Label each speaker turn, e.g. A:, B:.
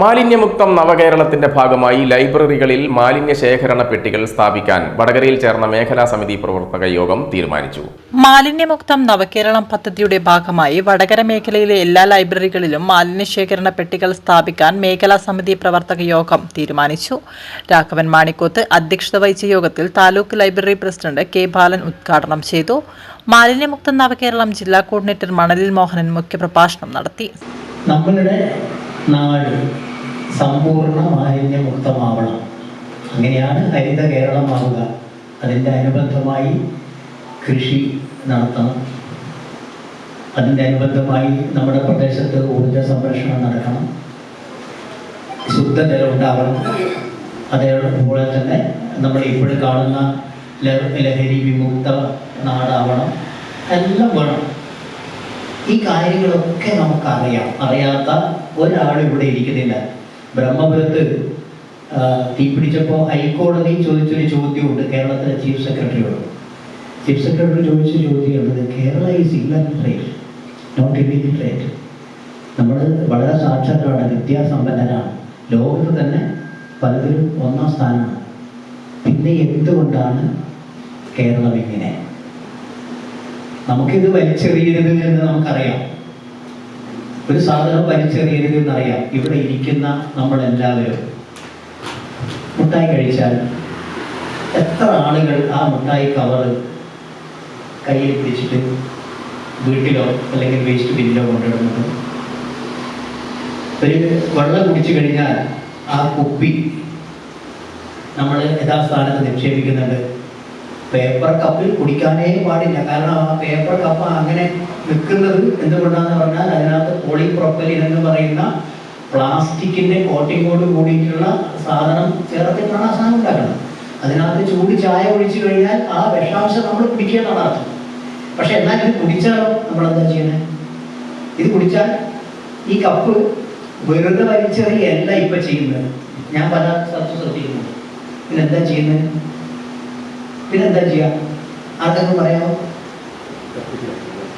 A: മാലിന്യമുക്തം നവകേരളത്തിന്റെ ഭാഗമായി ലൈബ്രറികളിൽ മാലിന്യ ശേഖരണ പെട്ടികൾ സ്ഥാപിക്കാൻ വടകരയിൽ ചേർന്ന മേഖലാ സമിതി പ്രവർത്തക യോഗം തീരുമാനിച്ചു.
B: മാലിന്യമുക്തം നവകേരളം പദ്ധതിയുടെ ഭാഗമായി വടകര മേഖലയിലെ എല്ലാ ലൈബ്രറികളിലും മാലിന്യ ശേഖരണ പെട്ടികൾ സ്ഥാപിക്കാൻ മേഖലാ സമിതി പ്രവർത്തക യോഗം തീരുമാനിച്ചു. രാഘവൻ മാണിക്കോത്ത് അധ്യക്ഷത വഹിച്ച യോഗത്തിൽ taluk library president K Balan ഉദ്ഘാടനം ചെയ്തു. മാലിന്യമുക്തം നവകേരളം ജില്ലാ കോർഡിനേറ്റർ മണലിൽ മോഹനൻ മുഖ്യപ്രഭാഷണം നടത്തി.
C: നമ്മളുടെ നാട് സമ്പൂർണ മാലിന്യമുക്തമാവണം അങ്ങനെയാണ് ഹരിത കേരളമാവുക. അതിന്റെ അനുബന്ധമായി കൃഷി നടത്തണം. അതിന്റെ അനുബന്ധമായി നമ്മുടെ പ്രദേശത്ത് ഊർജ സംരക്ഷണം നടക്കണം. ശുദ്ധജലം ഉണ്ടാവണം. അതേപോലെ തന്നെ നമ്മൾ ഇപ്പോൾ കാണുന്ന ലഹരി വിമുക്ത നാടാവണം. എല്ലാം വേണം. ഈ കാര്യങ്ങളൊക്കെ നമുക്കറിയാം. അറിയാത്ത ഒരാൾ ഇവിടെ ഇരിക്കുന്നില്ല. ബ്രഹ്മപുരത്ത് തീപിടിച്ചപ്പോൾ ഹൈക്കോടതി ചോദിച്ചൊരു ചോദ്യമുണ്ട്. കേരളത്തിലെ ചീഫ് സെക്രട്ടറിയോട്. ചീഫ് സെക്രട്ടറി ചോദിച്ച ചോദ്യം ഉള്ളത് കേരള ഈസ് ഇല്ല നോട്ട് ട്രേഡ് നമ്മൾ വളരെ സാക്ഷരരാണ് വിദ്യാസമ്പന്നരാണ്. ലോകത്ത് തന്നെ പലതിലും ഒന്നാം സ്ഥാനമാണ്. പിന്നെ എന്തുകൊണ്ടാണ് കേരളം ഇങ്ങനെ? നമുക്കിത് വലിച്ചെറിയരുത് എന്ന് നമുക്കറിയാം. ഒരു സാധനം വലിച്ചെറിയരുത് എന്നറിയാം. ഇവിടെ ഇരിക്കുന്ന നമ്മൾ എല്ലാവരും മുട്ടായി കഴിച്ചാൽ എത്ര ആളുകൾ ആ മുട്ടായി കവർ കയ്യിൽ പിടിച്ചിട്ട് വീട്ടിലോ അല്ലെങ്കിൽ വേസ്റ്റ് ബിന്നിലോ കൊണ്ടിടുന്നത് ഒരു വെള്ളം കുടിച്ചു കഴിഞ്ഞാൽ ആ കുപ്പി നമ്മൾ യഥാസ്ഥാനത്ത് നിക്ഷേപിക്കുന്നുണ്ട്. പേപ്പർ കപ്പിൽ കുടിക്കാനേ പാടില്ല. കാരണം ആ പേപ്പർ കപ്പ് അങ്ങനെ നിൽക്കുന്നത് എന്തുകൊണ്ടാന്ന് പറഞ്ഞാൽ അതിനകത്ത് പോളിപ്രൊപ്പലിൻ എന്ന് പറയുന്ന പ്ലാസ്റ്റിക്കിന്റെ കോട്ടിങ്ങോട് കൂടിയിട്ടുള്ള സാധനം ചേർത്തിട്ടാണ് ആ സാധനം ഉണ്ടാക്കുന്നത്. അതിനകത്ത് ചൂട് ചായ ഒഴിച്ചു കഴിഞ്ഞാൽ ആ വിഷാംശം നമ്മൾ കുടിക്കുക അർത്ഥം പക്ഷെ എന്നാൽ ഇത് കുടിച്ചാലോ നമ്മൾ എന്താ ചെയ്യുന്നത്? ഇത് കുടിച്ചാൽ ഈ കപ്പ് വെറുതെ വലിച്ചെറിയല്ല ഇപ്പൊ ചെയ്യുന്നത്. ഞാൻ പല സത്യം ശ്രദ്ധിക്കുന്നു ഇതെന്താ ചെയ്യുന്നത്? പിന്നെന്താ ചെയ്യുക ആർക്കെങ്കിലും പറയാമോ?